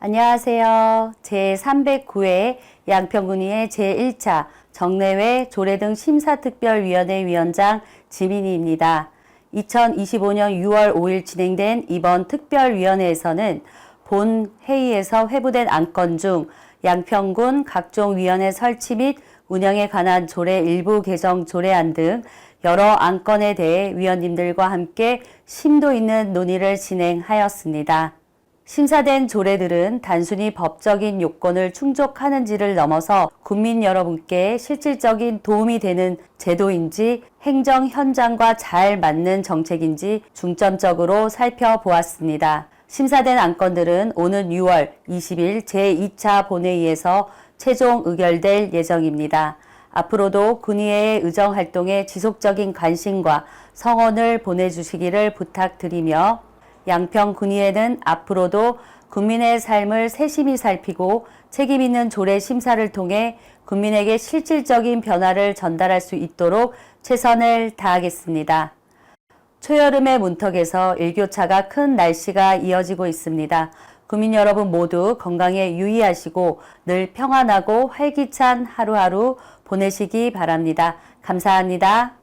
안녕하세요. 제309회 양평군의회 제1차 정례회 조례 등 심사특별위원회 위원장 지민희입니다. 2025년 6월 5일 진행된 이번 특별위원회에서는 본 회의에서 회부된 안건 중 양평군 각종 위원회 설치 및 운영에 관한 조례 일부 개정 조례안 등 여러 안건에 대해 위원님들과 함께 심도 있는 논의를 진행하였습니다. 심사된 조례들은 단순히 법적인 요건을 충족하는지를 넘어서 국민 여러분께 실질적인 도움이 되는 제도인지 행정 현장과 잘 맞는 정책인지 중점적으로 살펴보았습니다. 심사된 안건들은 오는 6월 20일 제2차 본회의에서 최종 의결될 예정입니다. 앞으로도 군의회의 의정 활동에 지속적인 관심과 성원을 보내주시기를 부탁드리며 양평 군의회는 앞으로도 국민의 삶을 세심히 살피고 책임 있는 조례 심사를 통해 국민에게 실질적인 변화를 전달할 수 있도록 최선을 다하겠습니다. 초여름의 문턱에서 일교차가 큰 날씨가 이어지고 있습니다. 국민 여러분 모두 건강에 유의하시고 늘 평안하고 활기찬 하루하루 보내시기 바랍니다. 감사합니다.